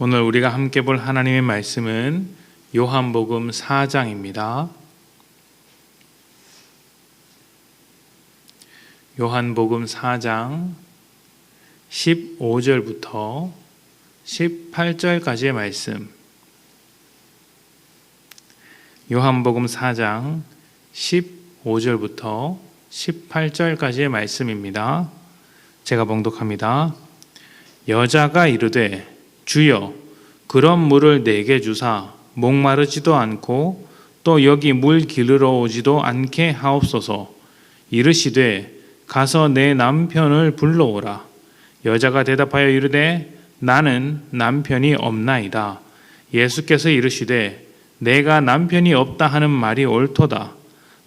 오늘 우리가 함께 볼 하나님의 말씀은 요한복음 4장입니다. 요한복음 4장 15절부터 18절까지의 말씀. 요한복음 4장 15절부터 18절까지의 말씀입니다. 제가 봉독합니다. 여자가 이르되 주여 그런 물을 내게 주사 목마르지도 않고 또 여기 물 기르러 오지도 않게 하옵소서. 이르시되 가서 내 남편을 불러오라. 여자가 대답하여 이르되 나는 남편이 없나이다. 예수께서 이르시되 내가 남편이 없다 하는 말이 옳도다.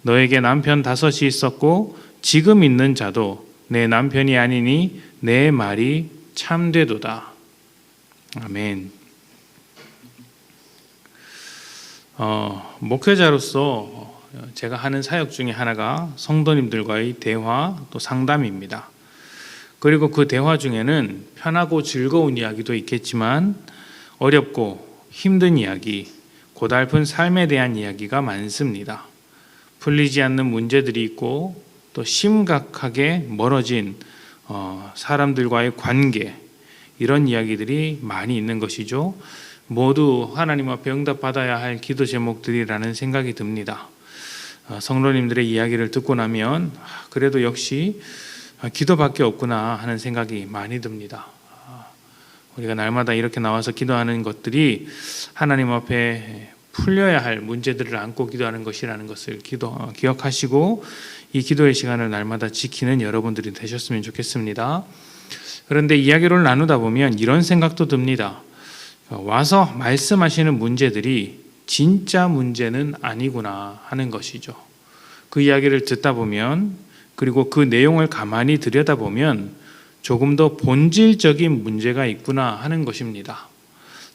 너에게 남편 다섯이 있었고 지금 있는 자도 내 남편이 아니니 내 말이 참되도다 아멘. 어, 목회자로서 제가 하는 사역 중에 하나가 성도님들과의 대화 또 상담입니다. 그리고 그 대화 중에는 편하고 즐거운 이야기도 있겠지만 어렵고 힘든 이야기, 고달픈 삶에 대한 이야기가 많습니다. 풀리지 않는 문제들이 있고 또 심각하게 멀어진 어, 사람들과의 관계, 이런 이야기들이 많이 있는 것이죠. 모두 하나님 앞에 응답받아야 할 기도 제목들이라는 생각이 듭니다. 어, 성도님들의 이야기를 듣고 나면 아, 그래도 역시 기도밖에 없구나 하는 생각이 많이 듭니다. 아, 우리가 날마다 이렇게 나와서 기도하는 것들이 하나님 앞에 풀려야 할 문제들을 안고 기도하는 것이라는 것을 기도, 어, 기억하시고 이 기도의 시간을 날마다 지키는 여러분들이 되셨으면 좋겠습니다. 그런데 이야기를 나누다 보면 이런 생각도 듭니다. 와서 말씀하시는 문제들이 진짜 문제는 아니구나 하는 것이죠. 그 이야기를 듣다 보면 그리고 그 내용을 가만히 들여다보면 조금 더 본질적인 문제가 있구나 하는 것입니다.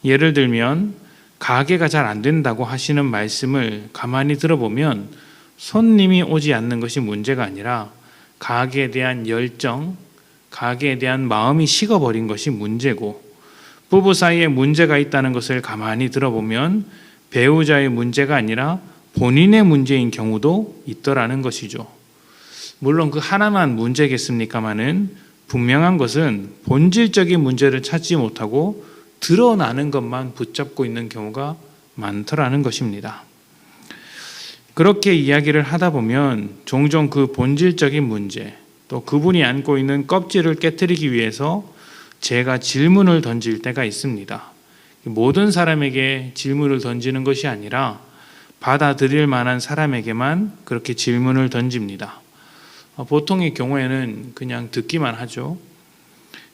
예를 들면 가게가 잘 안 된다고 하시는 말씀을 가만히 들어보면 손님이 오지 않는 것이 문제가 아니라 가게에 대한 열정, 가게에 대한 마음이 식어버린 것이 문제고 부부 사이에 문제가 있다는 것을 가만히 들어보면 배우자의 문제가 아니라 본인의 문제인 경우도 있더라는 것이죠. 물론 그 하나만 문제겠습니까마는 분명한 것은 본질적인 문제를 찾지 못하고 드러나는 것만 붙잡고 있는 경우가 많더라는 것입니다. 그렇게 이야기를 하다 보면 종종 그 본질적인 문제, 또 그분이 안고 있는 껍질을 깨뜨리기 위해서 제가 질문을 던질 때가 있습니다. 모든 사람에게 질문을 던지는 것이 아니라 받아들일 만한 사람에게만 그렇게 질문을 던집니다. 어, 보통의 경우에는 그냥 듣기만 하죠.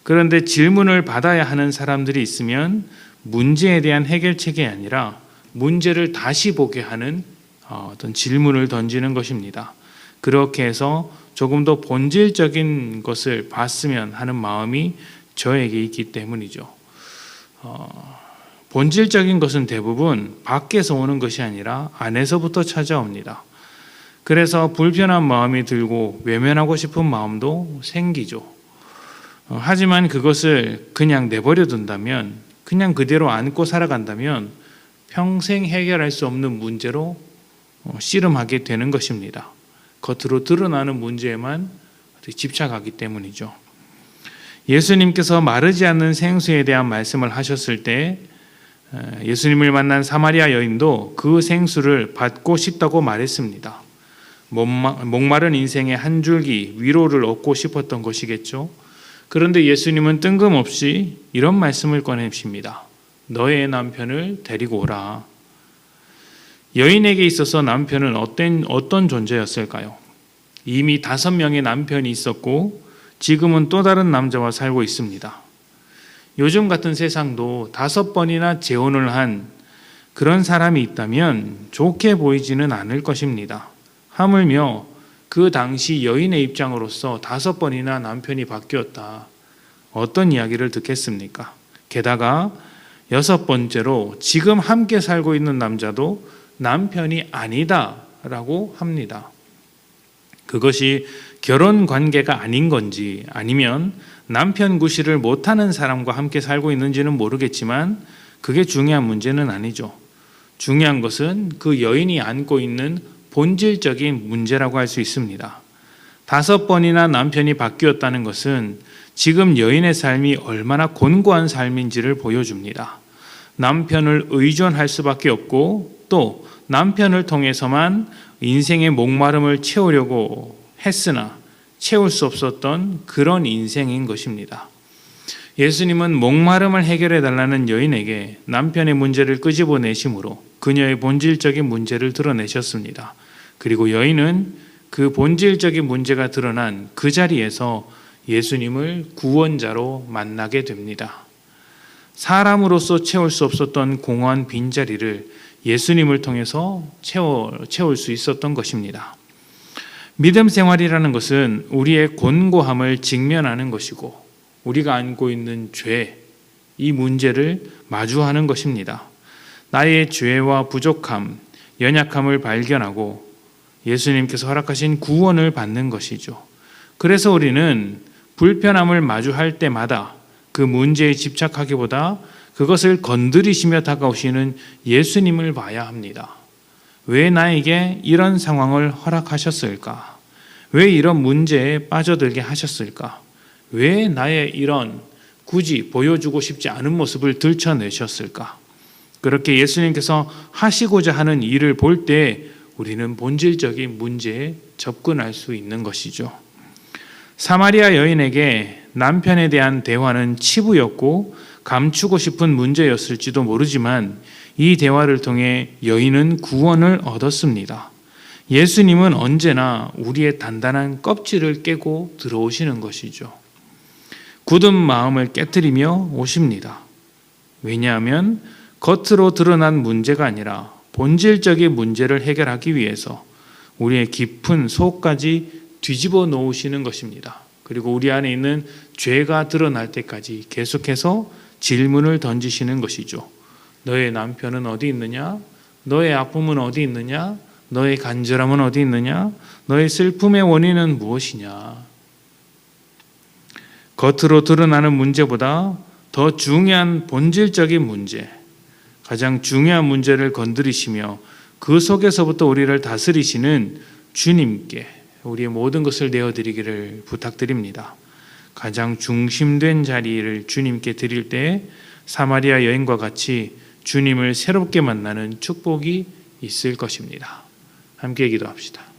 그런데 질문을 받아야 하는 사람들이 있으면 문제에 대한 해결책이 아니라 문제를 다시 보게 하는 어, 어떤 질문을 던지는 것입니다. 그렇게 해서 조금 더 본질적인 것을 봤으면 하는 마음이 저에게 있기 때문이죠. 어, 본질적인 것은 대부분 밖에서 오는 것이 아니라 안에서부터 찾아옵니다. 그래서 불편한 마음이 들고 외면하고 싶은 마음도 생기죠. 어, 하지만 그것을 그냥 내버려 둔다면, 그냥 그대로 안고 살아간다면 평생 해결할 수 없는 문제로 어, 씨름하게 되는 것입니다. 겉으로 드러나는 문제에만 집착하기 때문이죠. 예수님께서 마르지 않는 생수에 대한 말씀을 하셨을 때 예수님을 만난 사마리아 여인도 그 생수를 받고 싶다고 말했습니다. 목마른 인생의 한 줄기 위로를 얻고 싶었던 것이겠죠. 그런데 예수님은 뜬금없이 이런 말씀을 꺼내십니다. 너의 남편을 데리고 오라. 여인에게 있어서 남편은 어떤, 어떤 존재였을까요? 이미 다섯 명의 남편이 있었고 지금은 또 다른 남자와 살고 있습니다. 요즘 같은 세상도 다섯 번이나 재혼을 한 그런 사람이 있다면 좋게 보이지는 않을 것입니다. 하물며 그 당시 여인의 입장으로서 다섯 번이나 남편이 바뀌었다. 어떤 이야기를 듣겠습니까? 게다가 여섯 번째로 지금 함께 살고 있는 남자도 남편이 아니다라고 합니다. 그것이 결혼 관계가 아닌 건지 아니면 남편 구실을 못하는 사람과 함께 살고 있는지는 모르겠지만 그게 중요한 문제는 아니죠. 중요한 것은 그 여인이 안고 있는 본질적인 문제라고 할 수 있습니다. 다섯 번이나 남편이 바뀌었다는 것은 지금 여인의 삶이 얼마나 곤고한 삶인지를 보여줍니다. 남편을 의존할 수밖에 없고 또 남편을 통해서만 인생의 목마름을 채우려고 했으나 채울 수 없었던 그런 인생인 것입니다. 예수님은 목마름을 해결해 달라는 여인에게 남편의 문제를 끄집어내심으로 그녀의 본질적인 문제를 드러내셨습니다. 그리고 여인은 그 본질적인 문제가 드러난 그 자리에서 예수님을 구원자로 만나게 됩니다. 사람으로서 채울 수 없었던 공허한 빈자리를 예수님을 통해서 채워, 채울 수 있었던 것입니다. 믿음 생활이라는 것은 우리의 곤고함을 직면하는 것이고 우리가 안고 있는 죄, 이 문제를 마주하는 것입니다. 나의 죄와 부족함, 연약함을 발견하고 예수님께서 허락하신 구원을 받는 것이죠. 그래서 우리는 불편함을 마주할 때마다 그 문제에 집착하기보다 그것을 건드리시며 다가오시는 예수님을 봐야 합니다. 왜 나에게 이런 상황을 허락하셨을까? 왜 이런 문제에 빠져들게 하셨을까? 왜 나의 이런 굳이 보여주고 싶지 않은 모습을 들춰내셨을까? 그렇게 예수님께서 하시고자 하는 일을 볼 때 우리는 본질적인 문제에 접근할 수 있는 것이죠. 사마리아 여인에게 남편에 대한 대화는 치부였고 감추고 싶은 문제였을지도 모르지만 이 대화를 통해 여인은 구원을 얻었습니다. 예수님은 언제나 우리의 단단한 껍질을 깨고 들어오시는 것이죠. 굳은 마음을 깨뜨리며 오십니다. 왜냐하면 겉으로 드러난 문제가 아니라 본질적인 문제를 해결하기 위해서 우리의 깊은 속까지 뒤집어 놓으시는 것입니다. 그리고 우리 안에 있는 죄가 드러날 때까지 계속해서 질문을 던지시는 것이죠. 너의 남편은 어디 있느냐? 너의 아픔은 어디 있느냐? 너의 간절함은 어디 있느냐? 너의 슬픔의 원인은 무엇이냐? 겉으로 드러나는 문제보다 더 중요한 본질적인 문제, 가장 중요한 문제를 건드리시며 그 속에서부터 우리를 다스리시는 주님께 우리의 모든 것을 내어드리기를 부탁드립니다. 가장 중심된 자리를 주님께 드릴 때 사마리아 여인과 같이 주님을 새롭게 만나는 축복이 있을 것입니다. 함께 기도합시다.